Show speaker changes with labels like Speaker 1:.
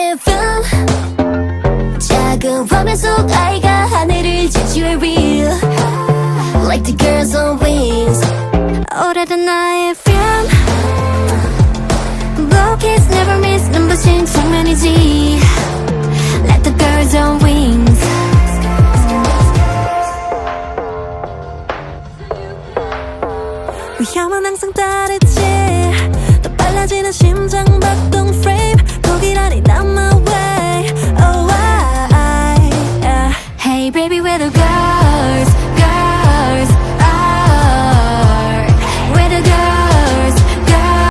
Speaker 1: 나를 film 작은 화면 속 아이가 하늘을 지지해 real. Like the girls on wings. 오래된 나의 film. Blow kiss never miss. 눈부신 장면이지. Like the girls on wings. 위험은 항상 따르지. baby, we're the girl.